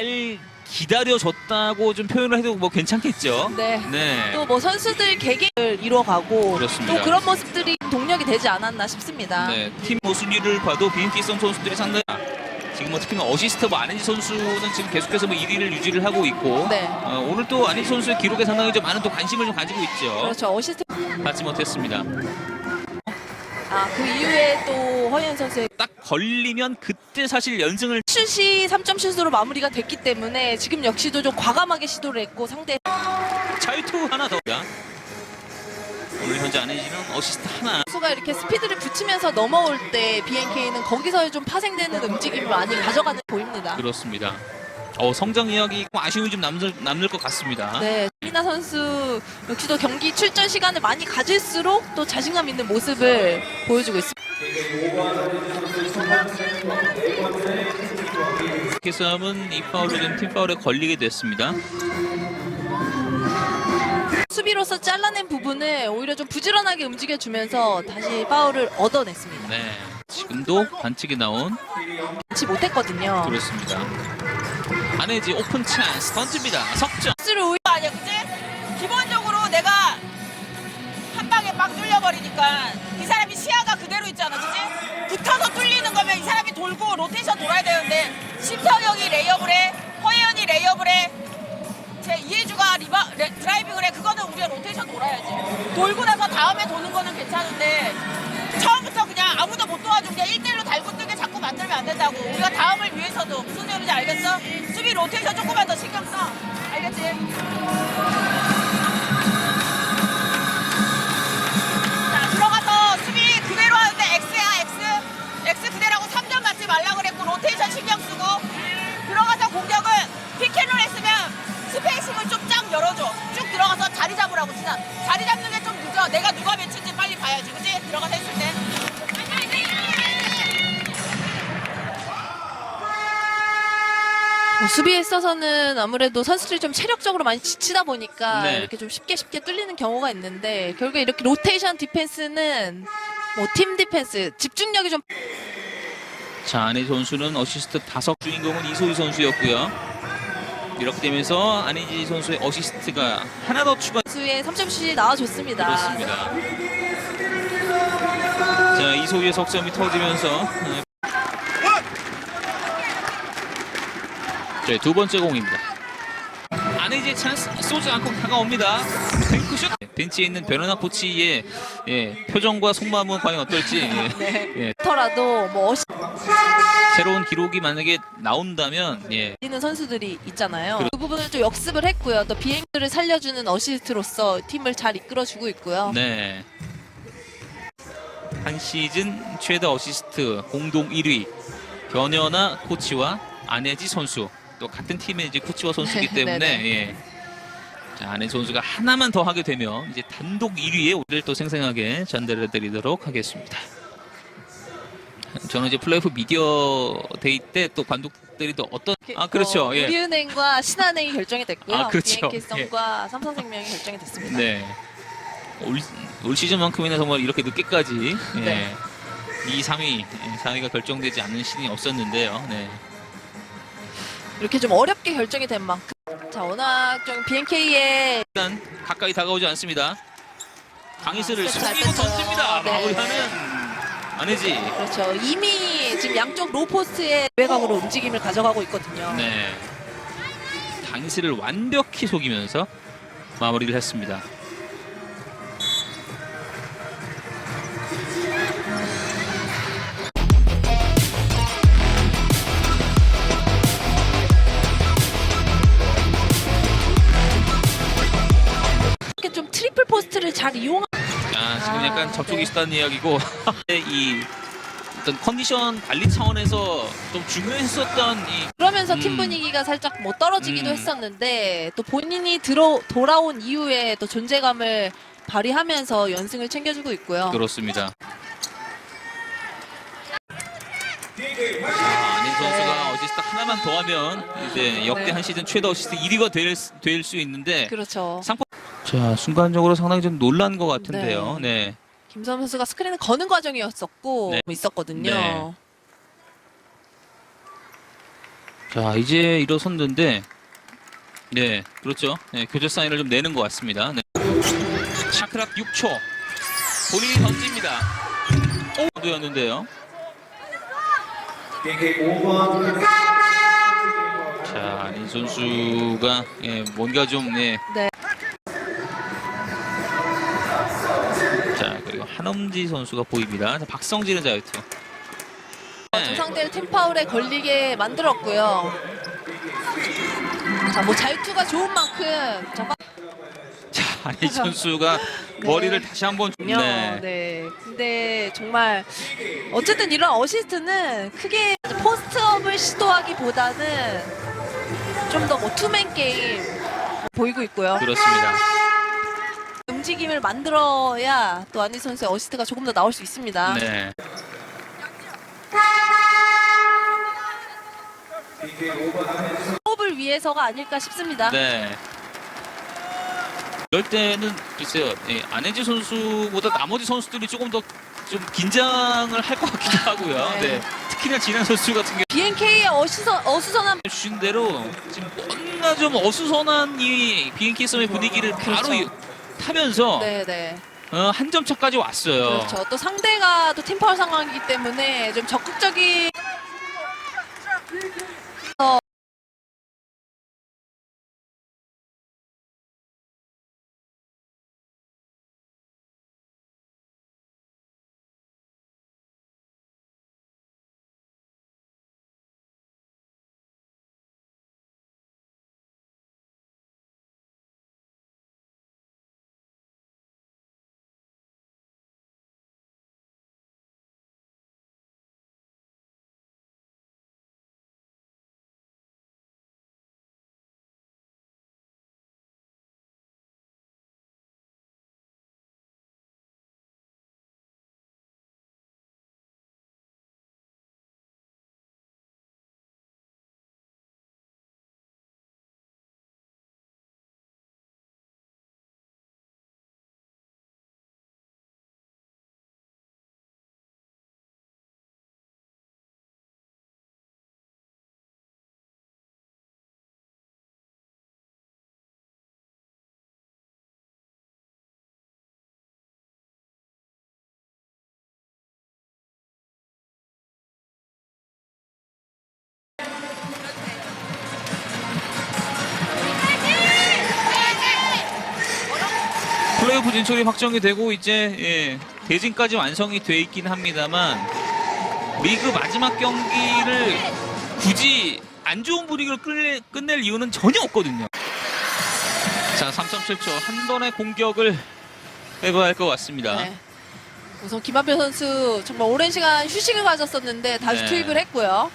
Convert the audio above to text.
잘 기다려줬다고 좀 표현을 해도 뭐 괜찮겠죠. 네. 네. 또 뭐 선수들 개개를 이뤄가고 그렇습니다. 또 그런 모습들이 동력이 되지 않았나 싶습니다. 네, 팀 모순위를 봐도 썸 선수들이 상당히 지금 뭐 특히나 어시스트 뭐 안혜지 선수는 지금 계속해서 뭐 1위를 유지를 하고 있고 네. 어, 오늘 또 안혜지 선수의 기록에 상당히 좀 많은 또 관심을 좀 가지고 있죠. 그렇죠. 어시스트. 받지 못했습니다. 아, 그 이후에 또 허연 선수의 딱 걸리면 그때 사실 연승을 슛이 3점 슛으로 마무리가 됐기 때문에 지금 역시도 좀 과감하게 시도를 했고 상대 자유투 하나 더. 오늘 현재 안혜지는 어시스트 하나. 선수가 이렇게 스피드를 붙이면서 넘어올 때 BNK는 거기서 좀 파생되는 움직임을 많이 가져가는 보입니다. 그렇습니다. 어, 성장 이야기 아쉬움이 좀 남을, 남을 것 같습니다. 네, 미나 선수 역시도 경기 출전 시간을 많이 가질수록 또 자신감 있는 모습을 보여주고 있습니다. 이렇게 싸움은 이 파울로 된팀 파울에 걸리게 됐습니다. 수비로서 잘라낸 부분을 오히려 좀 부지런하게 움직여주면서 다시 파울을 얻어냈습니다. 네. 지금도 반칙이 나온 지 못했거든요. 그렇습니다. 안혜지 오픈 찬스 던집니다. 석점. 수를 오히려 아니야, 그치? 기본적으로 내가 한 방에 막 뚫려버리니까 이 사람이 시야가 그대로 있잖아, 그치? 붙어서 뚫리는 거면 이 사람이 돌고 로테이션 돌아야 되는데 심성영이 레이업을 해, 허예연이 레이업을 해, 제 이해주가 리바, 레- 드라이빙을 해, 그거는 우리가 로테이션 돌아야지. 돌고 나서 다음에 도는 거는 괜찮은데 처음부터 그냥 아무도 못 도와주고 그냥 1대1로 달고 뜨게 자꾸 만들면 안 된다고. 우리가 다음을 위해서도 무슨 소리인지 알겠어? 수비 로테이션 조금만 더 신경 써. 알겠지? 자 들어가서 수비 그대로 하는데 X야 X X 그대로 하고 3점 맞지 말라 그랬고 로테이션 신경 쓰고 들어가서 공격은 피켓롤 했으면 스페이싱을 좀 쫙 열어줘 쭉 들어가서 자리 잡으라고 진짜 자리 잡는 게 좀 늦어 내가 누가 봐야지 뭐 수비에 있어서는 아무래도 선수들이 좀 체력적으로 많이 지치다 보니까 네. 이렇게 좀 쉽게 쉽게 뚫리는 경우가 있는데 결국에 이렇게 로테이션 디펜스는 뭐 팀 디펜스 집중력이 좀 자, 안혜지 선수는 어시스트 다섯 주인공은 이소희 선수였고요. 이렇게 되면서 안혜지 선수의 어시스트가 하나 더 추가. 수의 3점슛이 나와줬습니다. 그렇습니다. 자, 이소희의 석점이 터지면서 네. 자, 두 번째 공입니다. 안혜지의 찬스 쏘지 않고 다가옵니다. 뱅크슛. 벤치에 있는 베르나 코치의 예, 표정과 속마음은 과연 어떨지 예. 네. 예, 더라도 뭐 어시 새로운 기록이 만약에 나온다면 예, 있는 선수들이 있잖아요. 그 부분을 좀 역습을 했고요. 또 비행들을 살려주는 어시스트로서 팀을 잘 이끌어주고 있고요. 네. 한 시즌 최다 어시스트 공동 1위 변현아 코치와 안혜지 선수 또 같은 팀의 이제 코치와 선수이기 네, 때문에 네, 예. 자, 안혜지 선수가 하나만 더 하게 되면 이제 단독 1위에 우리를 또 생생하게 전달해 드리도록 하겠습니다. 저는 이제 플레이오프 미디어 데이 때 또 관독들이 또 어떤 아 그렇죠 어, 예. 우리은행과 신한은행이 결정이 됐고요. 아, 그렇죠. 비행기성과 삼성생명이 결정이 됐습니다. 네. 올, 올 시즌만큼이나 정말 이렇게 늦게까지 예. 네. 2, 3위, 4위가 결정되지 않는 시즌이 없었는데요. 네. 이렇게 좀 어렵게 결정이 된 만큼 자 워낙 좀 BNK의 일단 가까이 다가오지 않습니다. 강희슬을 아, 잘 속이고 뺐어요. 던집니다. 네. 마무리하는 안혜지. 그렇죠 이미 지금 양쪽 로포스트의 외곽으로 움직임을 가져가고 있거든요. 네. 강희슬을 완벽히 속이면서 마무리를 했습니다. 잘 이용. 아, 지금 아, 약간 접촉이 네. 있었다는 이야기고 이 어떤 컨디션 관리 차원에서 좀 중요했었던 이 그러면서 음. 팀 분위기가 살짝 뭐 떨어지기도 음. 했었는데 또 본인이 들어 돌아온 이후에 또 존재감을 발휘하면서 연승을 챙겨주고 있고요. 그렇습니다. 자, 안인 선수가 어시스트 하나만 더하면 이제 역대 네. 한 시즌 최다 어시스트 1위가 될 수 있는데 그렇죠. 상품 자 순간적으로 상당히 좀 놀란 것 같은데요. 네. 김선 선수가 스크린을 거는 과정이었었고 네. 있었거든요. 네. 자 이제 일어섰는데 네 그렇죠 네, 교체 사인을 좀 내는 것 같습니다 네. 차크락 6초 본인이 던집니다 오도였는데요 자, 이 선수가 예, 뭔가 좀 예. 네. 한엄지 선수가 보입니다. 자, 박성진은 자유투. 네. 저 상대를 팀 파울에 걸리게 만들었고요. 자, 뭐 자유투가 좋은 만큼 자, 자, 이 선수가 머리를 다시 한번 네. 네. 근데 정말 어쨌든 이런 어시스트는 크게 포스트업을 시도하기보다는 좀 더 뭐 투맨 게임 보이고 있고요. 그렇습니다. 움직임을 만들어야 또 안희 선수의 어시스트가 조금 더 나올 수 있습니다. 네. 호흡을 위해서가 아닐까 싶습니다. 네. 이럴 때는 글쎄요, 예, 안혜지 선수보다 나머지 선수들이 조금 더 좀 긴장을 할 것 같기도 하고요. 네. 네. 특히나 진한 선수 같은 경우. BNK의 어시선, 어수선한 주신 대로 지금 뭔가 좀 어수선한 이 비행기 싸움의 분위기를 바로 그렇죠. 이- 타면서 네네. 어, 한 점 차까지 왔어요. 그렇죠. 또 상대가 또 팀파울 상황이기 때문에 좀 적극적인 플레이오프 진출이 확정이 되고 이제 예, 대진까지 완성이 돼 있긴 합니다만 리그 마지막 경기를 굳이 안 좋은 분위기로 끝내, 끝낼 이유는 전혀 없거든요. 자, 3.7초 한 번의 공격을 해봐야 할 것 같습니다. 네. 우선 김한표 선수 정말 오랜 시간 휴식을 가졌었는데 다시 네. 투입을 했고요.